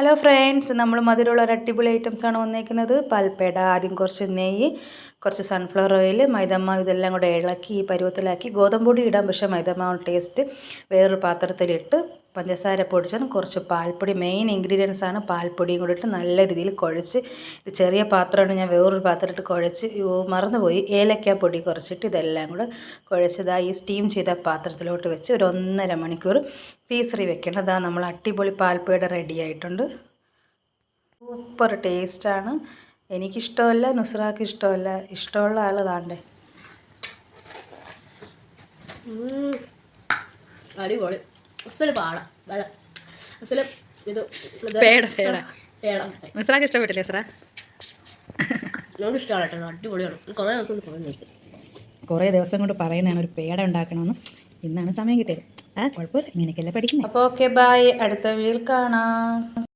Hello friends നമ്മൾ മധുരമുള്ള ഒരു അടിപൊളി ഐറ്റംസ് ആണ് വന്നേക്കുന്നത്. പൽപ്പേട ആദ്യം കുറച്ച് നെയ്യ് കുറച്ച് സൺഫ്ലവർ ഓയിൽ മൈദമാവ് ഇതെല്ലാം കൂടെ ഇളക്കി പരുവത്തിലാക്കി ഗോതമ്പൊടി ഇടാം പക്ഷേ മൈദമാവ് ടേസ്റ്റ് വേറൊരു പാത്രത്തിലിട്ട് പഞ്ചസാര പൊടിച്ചതും കുറച്ച് പാൽപ്പൊടി. മെയിൻ ഇൻഗ്രീഡിയൻസ് ആണ് പാൽപ്പൊടിയും കൂടി ഇട്ട് നല്ല രീതിയിൽ കുഴച്ച് ഇത് ചെറിയ പാത്രമാണ് ഞാൻ വേറൊരു പാത്രം ഇട്ട് കുഴച്ച് മറന്നുപോയി. ഏലക്ക പൊടി കുറച്ചിട്ട് ഇതെല്ലാം കൂടെ കുഴച്ചതാ ഈ സ്റ്റീം ചെയ്ത പാത്രത്തിലോട്ട് വെച്ച് ഒരു ഒന്നര മണിക്കൂർ പീസറി വെക്കണം. അതാ നമ്മൾ അടിപൊളി പാൽപ്പൊടി റെഡി ആയിട്ടുണ്ട്. സൂപ്പർ ടേസ്റ്റാണ് എനിക്കിഷ്ടമല്ല നുസ്രാക്ക് ഇഷ്ടമല്ല. ഇഷ്ടമുള്ള ആൾ താണ്ടേ. അടിപൊളി. അസൽ പാടാം. അസൽ ഇത് പേട പേട. പേട. നുസ്രാക്ക് ഇഷ്ടപ്പെട്ടില്ലേ സാറാ നമുക്ക് ഇഷ്ടമാണ് കേട്ടോ അടിപൊളിയാണ് കുറേ ദിവസം കൊണ്ട് കുറേ ദിവസം കൊണ്ട് പറയുന്നതാണ് ഒരു പേട ഉണ്ടാക്കണമെന്ന് ഇന്നാണ് സമയം കിട്ടിയത്. ആ കുഴപ്പമില്ല ഇങ്ങനെയൊക്കെയല്ലേ പഠിക്കുന്നത് അപ്പോൾ ഓക്കെ ബൈ അടുത്ത വീട്ടിൽ കാണാം.